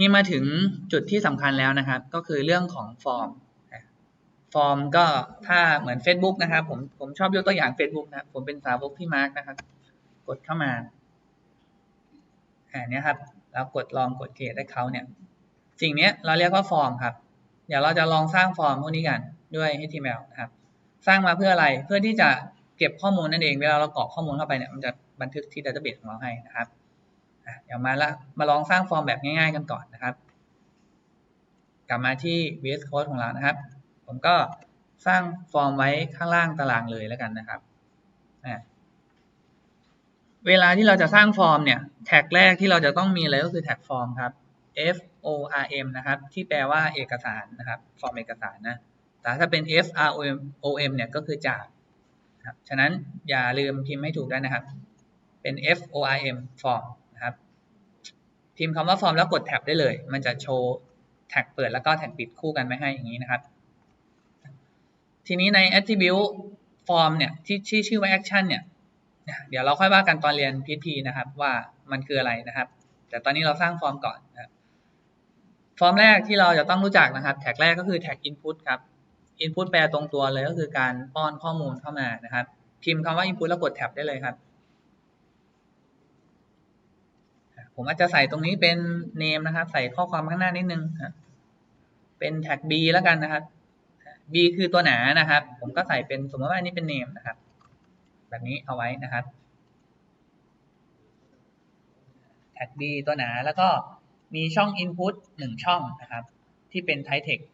นี่มาถึงจุดที่สำคัญแล้วนะครับ ก็คือเรื่องของฟอร์มฟอร์มก็ถ้าเหมือน Facebook นะครับ ผมผมชอบยกตัวอย่าง Facebook นะผมเป็นสาวกพี่มาร์กนะครับ กดเข้ามาอ่านี่ยครับแล้วกดลองกดเกตได้เขาเนี่ย สิ่งเนี้ยเราเรียกว่าฟอร์มครับ เดี๋ยวเราจะลองสร้างฟอร์มพวกนี้กันด้วย HTML นะครับ สร้างมาเพื่ออะไรเพื่อที่จะเก็บข้อมูลนั่นเอง เวลาเรากรอกข้อมูลเข้าไปเนี่ยมันจะบันทึกที่ดัตเตอร์เบสของเราให้นะครับ เดี๋ยวมาละมาลองสร้างฟอร์มแบบง่าย ๆ กันก่อนนะครับ กลับมาที่ VS Code ของเรานะครับ ผมก็สร้างฟอร์มไว้ข้างล่างตารางเลยแล้วกันนะครับเวลาที่เราจะสร้างฟอร์มเนี่ยแท็กแรกที่เราจะต้องมีเลยก็คือแท็กฟอร์มครับ F O R M นะครับ ที่แปลว่าเอกสารนะครับ ฟอร์มเอกสารนะแต่ถ้าเป็น F R O M O M เนี่ยก็คือจากครับฉะนั้นอย่าลืมพิมพ์ให้ถูกด้วยนะครับ เป็น F O R M form นะครับ พิมพ์คำว่า form แล้วกดแท็บได้เลย มันจะโชว์แท็กเปิดแล้วก็แท็กปิดคู่กันไม่ให้อย่างนี้นะครับ ทีนี้ใน attribute form เนี่ยที่ที่ชื่อว่า action เนี่ยเดี๋ยวเราค่อยว่ากันตอนเรียน PHP นะครับว่ามันคืออะไรนะครับ แต่ตอนนี้เราสร้างฟอร์มก่อนนะครับฟอร์มแรกที่เราจะต้องรู้จักนะครับ แท็กแรกก็คือแท็ก input ครับ input แปลตรงตัวเลยก็คือการป้อนข้อมูลเข้ามานะครับ พิมพ์คำว่า input แล้วกดแท็บได้เลยครับ ผมอาจจะใส่ตรงนี้เป็น name นะครับ ใส่ข้อความข้างหน้านิดนึงครับเป็นแท็ก b แล้วกันนะครับ b คือตัวหนานะครับ ผมก็ใส่เป็นสมมติว่าอันนี้เป็น name นะครับ แบบนี้เอาไว้นะครับแท็ก b ตัวหนาแล้วก็มีช่อง input หนึ่งช่องนะครับ ที่เป็น type text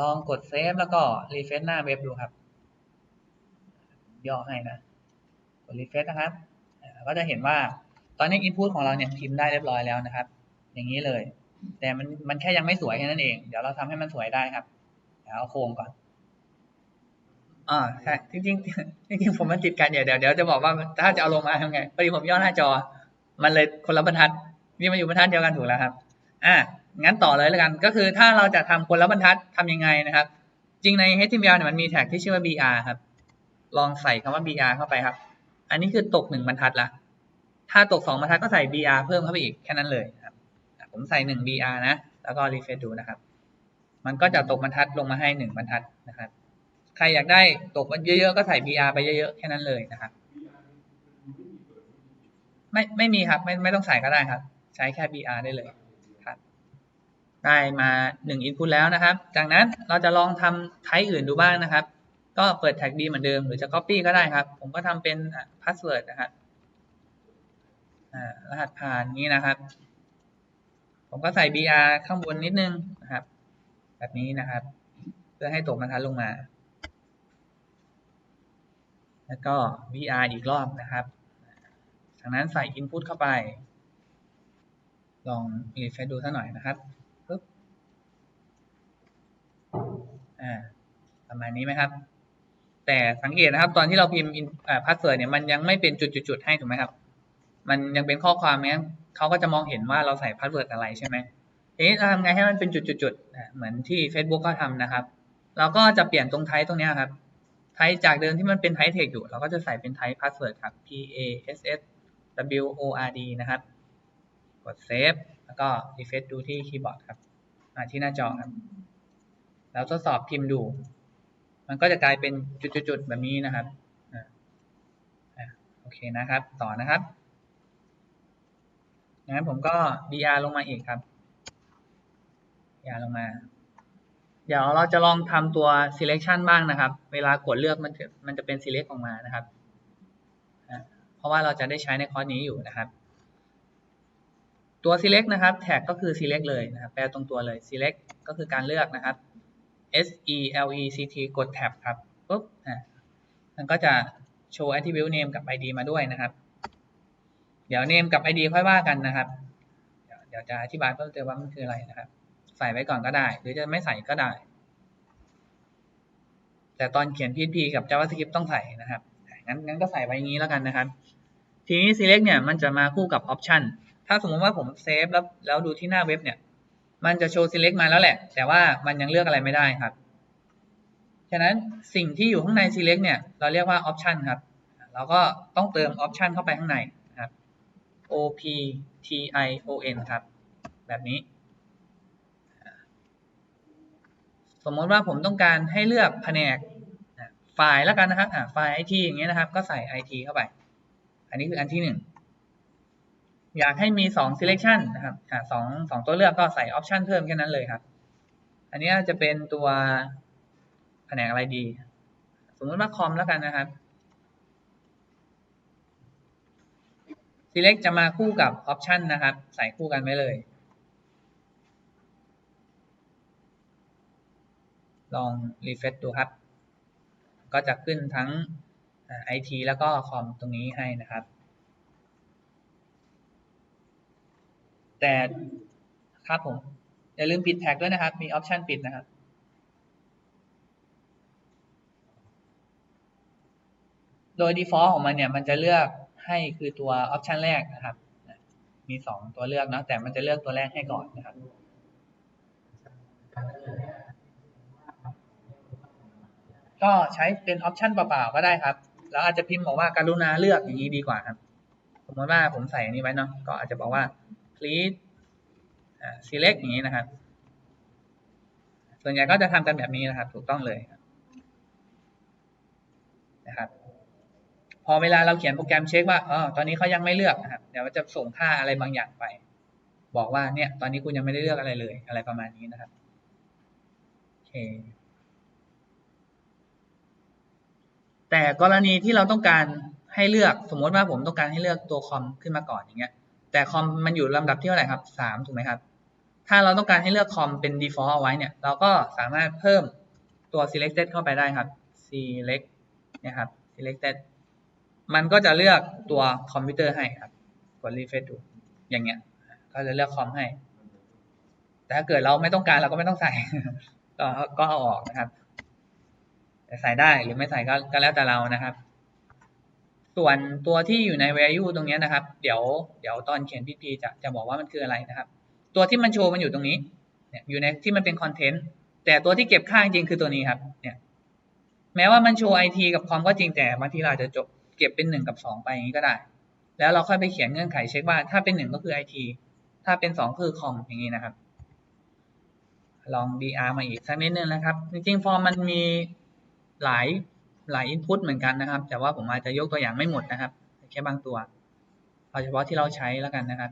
ลองกดเซฟแล้วก็รีเฟซหน้าเว็บดูครับ ย่อให้นะ กดรีเฟซนะครับ ก็จะเห็นว่า ตอนนี้ input ของเราเนี่ยพิมพ์ได้เรียบร้อยแล้วนะครับ อย่างนี้เลย แต่มันมันแค่ยังไม่สวยแค่นั้นเอง เดี๋ยวเราทำให้มันสวยได้ครับเดี๋ยวเอาโครงก่อนอ่าใช่จริงๆจริงผมมันติดกันเดี๋ยวเดี๋ยวเดี๋ยวจะบอกว่าถ้าจะเอาลงมาทำไงพอดีผมย่อหน้าจอ มันเลยคนละบรรทัดนี่มาอยู่บรรทัดเดียวกันถูกแล้วครับ อะงั้นต่อเลยแล้วกัน ก็คือถ้าเราจะทำคนละบรรทัดทำยังไงนะครับ จริงใน HTML เนี่ยมันมีแท็กที่ชื่อว่า BR ครับ ลองใส่คำว่า BR เข้าไปครับ อันนี้คือตกหนึ่งบรรทัดละ ถ้าตกสองบรรทัดก็ใส่ BR เพิ่มเข้าไปอีกแค่นั้นเลยครับ ผมใส่หนึ่ง BR นะ แล้วก็รีเฟรชดูนะครับ มันก็จะตกบรรทัดลงมาให้หนึ่งบรรทัดนะครับ ใครอยากได้ตกเยอะๆก็ใส่ BR ไปเยอะๆแค่นั้นเลยนะครับ ไม่ไม่มีครับ ไม่ไม่ต้องใส่ก็ได้ครับ ใช้แค่ BR ได้เลยครับ ได้มาหนึ่ง input แล้วนะครับ จากนั้นเราจะลองทำไทป์อื่นดูบ้างนะครับ ก็เปิดแท็ก B เหมือนเดิมหรือจะ copy ก็ได้ครับ ผมก็ทำเป็น password นะครับ รหัสผ่านนี้นะครับ ผมก็ใส่ BR ข้างบนนิดนึงนะครับ แบบนี้นะครับ เพื่อให้ตกบรรทัดลงมา แล้วก็ VR อีกรอบนะครับจากนั้นใส่ input เข้าไป ลองรีเฟรดูสักหน่อยนะครับปึ๊บอ่าประมาณนี้ไหมครับแต่สังเกตนะครับ ตอนที่เราพิมพ์พาสเวิร์ดเนี่ยมันยังไม่เป็นจุดๆให้ถูกไหมครับ มันยังเป็นข้อความไหมเขาก็จะมองเห็นว่าเราใส่พาสเวิร์ดอะไรใช่ไหมทีนี้เราทำไงให้มันเป็นจุดๆเหมือนที่ Facebook ก็ทำนะครับ เราก็จะเปลี่ยนตรงไทป์ตรงนี้ครับไทป์จากเดิมที่มันเป็นไทป์เทคอยู่ เราก็จะใส่เป็นไทป์พาสเวิร์ดครับ P A S S W O R D นะครับ กดเซฟแล้วก็รีเฟซดูที่คีย์บอร์ดครับที่หน้าจอครับ แล้วทดสอบพิมพ์ดู มันก็จะกลายเป็นจุดๆแบบนี้นะครับโอเคนะครับ ต่อนะครับ งั้นผมก็ BR ลงมาอีกครับ BR ลงมา เดี๋ยวเราจะลองทำตัว selection บ้างนะครับ เวลากดเลือกมันจะมันจะเป็น select ออกมานะครับ เพราะว่าเราจะได้ใช้ในคอร์สนี้อยู่นะครับ ตัว select นะครับ แท็กก็คือ select เลยนะครับ แปลตรงตัวเลย select ก็คือการเลือกนะครับ S E L E C T กดแท็บครับปุ๊บ อะ มันก็จะโชว์ attribute name กับ ID มาด้วยนะครับ ดี๋ยว name กับ ID ค่อยว่ากันนะครับ เดี๋ยวจะอธิบายเพิ่มเติมว่ามันคืออะไรนะครับ ใส่ไว้ก่อนก็ได้ หรือจะไม่ใส่ก็ได้ แต่ตอนเขียน PHP กับ JavaScript ต้องใส่นะครับ งั้นงั้นก็ใส่ไว้อย่างนี้แล้วกันนะครับ ทีนี้ select เนี่ยมันจะมาคู่กับ option ถ้าสมมติว่าผมเซฟแล้วแล้วดูที่หน้าเว็บเนี่ย มันจะโชว์ select มาแล้วแหละ แต่ว่ามันยังเลือกอะไรไม่ได้ครับ ฉะนั้นสิ่งที่อยู่ข้างใน select เนี่ย เราเรียกว่า option ครับ เราก็ต้องเติม option เข้าไปข้างใน O P T I O N ครับ แบบนี้ สมมติว่าผมต้องการให้เลือกแผนกไฟล์แล้วกันนะครับไฟล์ไอทีอย่างเงี้ยนะครับ ก็ใส่ไอทีเข้าไป อันนี้คืออันที่หนึ่งอยากให้มีสอง selection นะครับสองสองตัวเลือกก็ใส่ option เพิ่มแค่นั้นเลยครับ อันนี้จะเป็นตัวแผนกอะไรดี สมมติว่าคอมแล้วกันนะครับ select จะมาคู่กับ option นะครับ ใส่คู่กันไว้เลย ลอง refresh ดูครับ ก็จะขึ้นทั้งอ่า IT แล้วก็คอมตรงนี้ให้นะครับ แต่ครับผม อย่าลืมปิดแท็กด้วยนะครับ มี option ปิดนะครับโดย default ของมันเนี่ย มันจะเลือก ให้คือตัว option แรกนะครับมีสองตัวเลือกนะแต่มันจะเลือกตัวแรกให้ก่อนนะครับก็ใช้เป็น option เปล่าๆก็ได้ครับแล้วอาจจะพิมพ์บอกว่าการุณาเลือกอย่างนี้ดีกว่าครับ สมมติว่าผมใส่อันนี้ไว้เนาะก็อาจจะบอกว่า please select อย่างนี้นะครับ ส่วนใหญ่ก็จะทำกันแบบนี้นะครับ ถูกต้องเลยนะครับ พอเวลาเราเขียนโปรแกรมเช็คว่าอ๋อตอนนี้เขายังไม่เลือกนะครับเดี๋ยวจะส่งค่าอะไรบางอย่างไป บอกว่าเนี่ย ตอนนี้คุณยังไม่ได้เลือกอะไรเลย อะไรประมาณนี้นะครับโอเคแต่กรณีที่เราต้องการให้เลือกสมมติว่าผมต้องการให้เลือกตัวคอมขึ้นมาก่อนอย่างเงี้ย แต่คอมมันอยู่ลำดับที่เท่าไหร่ครับสามถูกไหมครับ ถ้าเราต้องการให้เลือกคอมเป็น default เอาไว้เนี่ย เราก็สามารถเพิ่มตัว selected เข้าไปได้ครับ select เนี่ยครับ selected มันก็จะเลือกตัวคอมพิวเตอร์ให้ครับ กด refresh ดูอย่างเงี้ย ก็จะเลือกคอมให้ แต่ถ้าเกิดเราไม่ต้องการเราก็ไม่ต้องใส่ ก็ก็เอาออกนะครับแต่ใส่ได้หรือไม่ใส่ก็ก็แล้วแต่เรานะครับ ส่วนตัวที่อยู่ใน value ตรงนี้นะครับ เดี๋ยวเดี๋ยวตอนเขียน PP จะจะบอกว่ามันคืออะไรนะครับ ตัวที่มันโชว์มันอยู่ตรงนี้ เนี่ยอยู่ในที่มันเป็นคอนเทนต์แต่ตัวที่เก็บค่าจริงๆคือตัวนี้ครับ เนี่ย แม้ว่ามันโชว์ IT กับคอมก็จริงแต่บางทีเราจะจบ เก็บเป็นหนึ่งกับสองไปอย่างนี้ก็ได้ แล้วเราค่อยไปเขียนเงื่อนไขเช็คว่า ถ้าเป็นหนึ่งก็คือ IT ถ้าเป็นสองคือคอมอย่างนี้นะครับ ลอง BR มาอีกสักนิดนึงนะครับ จริงๆฟอร์มมันมีหลายหลายอินพุตเหมือนกันนะครับ แต่ว่าผมอาจจะยกตัวอย่างไม่หมดนะครับ แค่บางตัวเอาเฉพาะที่เราใช้แล้วกันนะครับ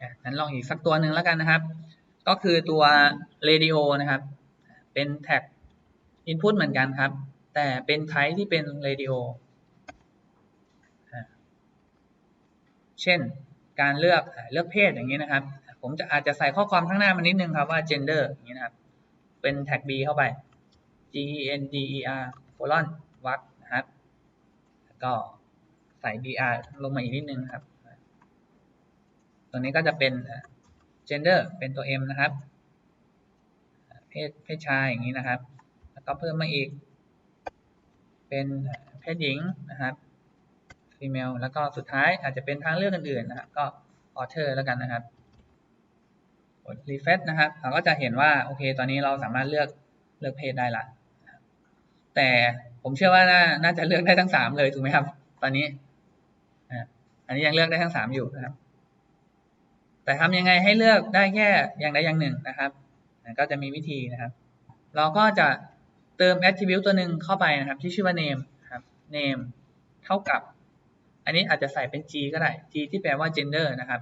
อะงั้นลองอีกสักตัวหนึ่งแล้วกันนะครับ ก็คือตัว radio นะครับ เป็นแท็ก input เหมือนกันครับ แต่เป็นไทป์ที่เป็น radio อะเช่นการเลือกเลือกเพศอย่างนี้นะครับ ผมจะอาจจะใส่ข้อความข้างหน้ามันนิดนึงครับว่า gender อย่างนี้นะครับ เป็นแท็ก b เข้าไป g e n d e r colon วักนะครับแล้วก็ใส่ br ลงมาอีกนิดนึงครับตัวนี้ก็จะเป็น gender เป็นตัว m นะครับ เพศเพศชายอย่างนี้นะครับ ก็เพิ่มมาอีก เป็นเพศหญิงนะครับ female แล้วก็สุดท้ายอาจจะเป็นทางเลือกอื่นๆนะครับก็ author แล้วกันนะครับกด refresh นะครับเราก็จะเห็นว่าโอเค ตอนนี้เราสามารถเลือกเลือกเพศได้ละแต่ผมเชื่อว่าน่าน่าจะเลือกได้ทั้งสามเลยถูกไหมครับ ตอนนี้อันนี้ยังเลือกได้ทั้งสามอยู่นะครับ แต่ทำยังไงให้เลือกได้แค่อย่างใดอย่างหนึ่งนะครับ ก็จะมีวิธีนะครับ เราก็จะ เติม attribute ตัวหนึ่งเข้าไปนะครับ ที่ชื่อว่า name ครับ name เท่ากับ อันนี้อาจจะใส่เป็น g ก็ได้ g ที่แปลว่า gender นะครับ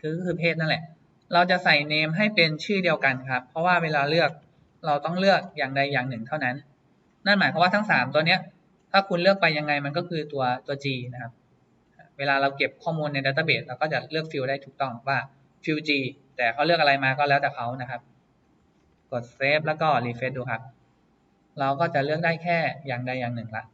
คือคือเพศนั่นแหละ เราจะใส่ name ให้เป็นชื่อเดียวกันครับ เพราะว่าเวลาเลือกเราต้องเลือกอย่างใดอย่างหนึ่งเท่านั้น นั่นหมายความว่าทั้งสามตัวเนี้ย ถ้าคุณเลือกไปยังไงมันก็คือตัวตัว g นะครับ เวลาเราเก็บข้อมูลในดัตเตอร์เบสเราก็จะเลือกฟิลได้ถูกต้องว่าฟิล G แต่เขาเลือกอะไรมาก็แล้วแต่เขานะครับ กดเซฟแล้วก็รีเฟรชดูครับ เราก็จะเลือกได้แค่อย่างใดอย่างหนึ่งละ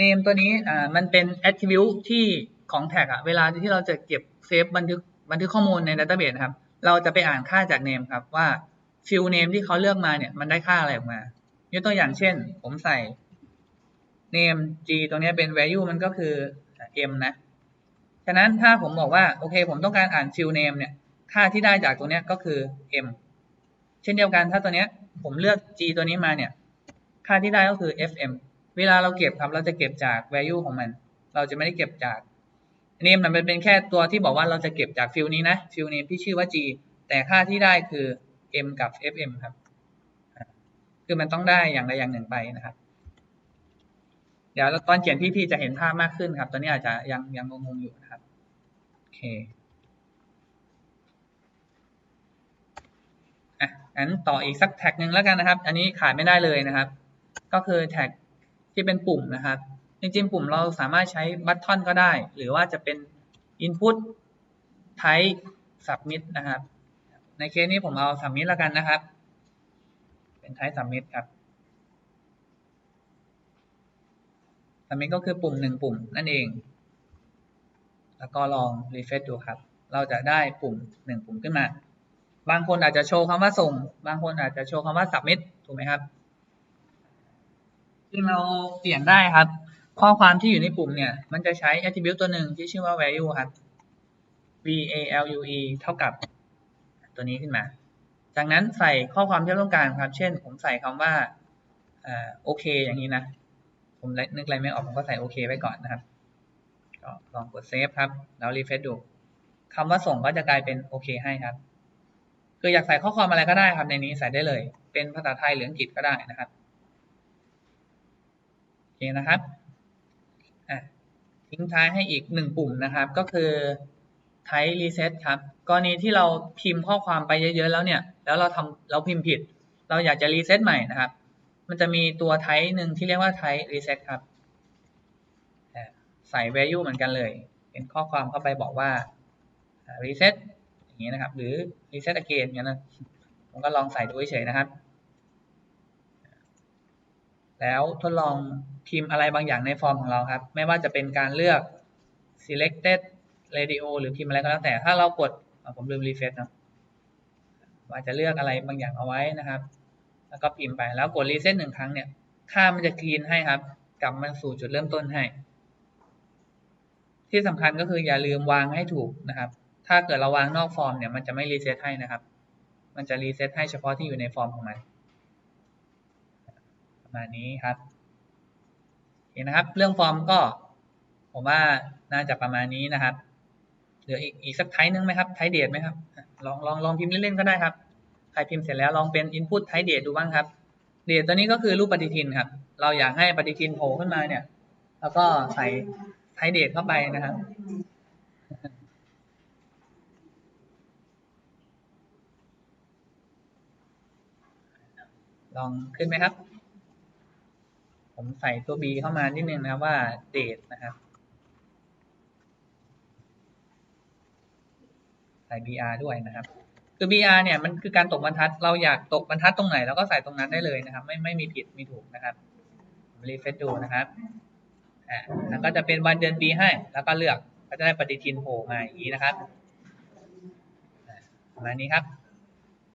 name ตัวนี้อ่ามันเป็น attribute ที่ของแท็กอะเวลาที่เราจะเก็บเซฟบันทึกบันทึกข้อมูลในดัตเตอร์เบสครับ เราจะไปอ่านค่าจาก name ครับว่าฟิล name ที่เขาเลือกมาเนี่ยมันได้ค่าอะไรออกมายกตัวอย่างเช่น ผมใส่ name g ตรงนี้เป็น value มันก็คือ m นะ ฉะนั้นถ้าผมบอกว่าโอเค ผมต้องการอ่าน fill name เนี่ย ค่าที่ได้จากตรงนี้ก็คือ m เช่นเดียวกันถ้าตัวเนี้ย ผมเลือก g ตัวนี้มาเนี่ย ค่าที่ได้ก็คือ fm เวลาเราเก็บครับเราจะเก็บจาก value ของมัน เราจะไม่ได้เก็บจาก name มันเป็นแค่ตัวที่บอกว่าเราจะเก็บจากฟิลนี้นะฟิล name ที่ชื่อว่า g แต่ค่าที่ได้คือ m กับ fm ครับ คือมันต้องได้อย่างใดอย่างหนึ่งไปนะครับ เดี๋ยวตอนเขียนพี่ๆจะเห็นภาพมากขึ้นครับ ตอนนี้อาจจะยังยังงงๆอยู่นะครับโอเค อะ งั้นต่ออีกสักแท็กหนึ่งแล้วกันนะครับ อันนี้ขาดไม่ได้เลยนะครับ ก็คือแท็กที่เป็นปุ่มนะครับ จริงๆ ปุ่มเราสามารถใช้บัตทอนก็ได้ หรือว่าจะเป็น input type submit นะครับ ในเคสนี้ผมเอา submit แล้วกันนะครับ เป็น type submit ครับ submit ก็คือปุ่มหนึ่งปุ่มนั่นเอง แล้วก็ลอง refresh ดูครับ เราจะได้ปุ่มหนึ่งปุ่มขึ้นมา บางคนอาจจะโชว์คำว่าส่ง บางคนอาจจะโชว์คำว่า submit ถูกไหมครับซึ่งเราเปลี่ยนได้ครับ ข้อความที่อยู่ในปุ่มเนี่ย มันจะใช้ attribute ตัวหนึ่งที่ชื่อว่า value ครับ v a l u e เท่ากับตัวนี้ขึ้นมา จากนั้นใส่ข้อความที่ต้องการครับ เช่น ผมใส่คำว่าโอเค อย่างนี้นะ ผมนึกอะไรไม่ออกผมก็ใส่โอเคไว้ก่อนนะครับก็ลองกดเซฟครับ แล้วรีเฟซดูคำว่าส่งก็จะกลายเป็นโอเคให้ครับ คืออยากใส่ข้อความอะไรก็ได้ครับในนี้ใส่ได้เลย เป็นภาษาไทยหรืออังกฤษก็ได้นะครับโอเคนะครับทิ้งท้ายให้อีกหนึ่งปุ่มนะครับ ก็คือ type reset ครับกรณีที่เราพิมพ์ข้อความไปเยอะๆแล้วเนี่ย แล้วเราทำเราพิมพ์ผิด เราอยากจะรีเซ็ตใหม่นะครับ มันจะมีตัว type หนึ่งที่เรียกว่า type reset ครับใส่ value เหมือนกันเลย เป็นข้อความเข้าไปบอกว่า reset อย่างนี้นะครับ หรือ reset again อย่างนั้นนะผมก็ลองใส่ดูเฉยๆนะครับ แล้วทดลองพิมพ์อะไรบางอย่างในฟอร์มของเราครับ ไม่ว่าจะเป็นการเลือก selected radio หรือพิมพ์อะไรก็แล้วแต่ถ้าเรากดผมลืม refresh เนาะอาจจะเลือกอะไรบางอย่างเอาไว้นะครับ แล้วก็พิมพ์ไปแล้วกด reset หนึ่งครั้งเนี่ย ค่ามันจะคลีนให้ครับ กลับมาสู่จุดเริ่มต้นให้ ที่สำคัญก็คืออย่าลืมวางให้ถูกนะครับ ถ้าเกิดเราวางนอกฟอร์มเนี่ยมันจะไม่รีเซ็ตให้นะครับ มันจะรีเซ็ตให้เฉพาะที่อยู่ในฟอร์มของมัน ประมาณนี้ครับโอเคนะครับ เรื่องฟอร์มก็ผมว่าน่าจะประมาณนี้นะครับ เหลืออีกอีกสักไทป์นึงไหมครับ ไทป์เดทไหมครับ ลองลองลองพิมพ์เล่นๆก็ได้ครับ ใครพิมพ์เสร็จแล้วลองเป็น input ไทป์เดทดูบ้างครับ เดทตัวนี้ก็คือรูปปฏิทินครับ เราอยากให้ปฏิทินโผล่ขึ้นมาเนี่ย แล้วก็ใส่ไทป์เดทเข้าไปนะครับ ลองขึ้นไหมครับ ผมใส่ตัว b เข้ามานิดนึงนะครับว่าเดทนะครับ ใส่ br ด้วยนะครับ คือ br เนี่ยมันคือการตกบรรทัด เราอยากตกบรรทัดตรงไหนเราก็ใส่ตรงนั้นได้เลยนะครับ ไม่ไม่มีผิดมีถูกนะครับรีเฟซดูนะครับ อ่าแล้วก็จะเป็นวันเดือนปีให้ แล้วก็เลือก ก็จะได้ปฏิทินโผล่มาอย่างนี้นะครับประมาณนี้ครับ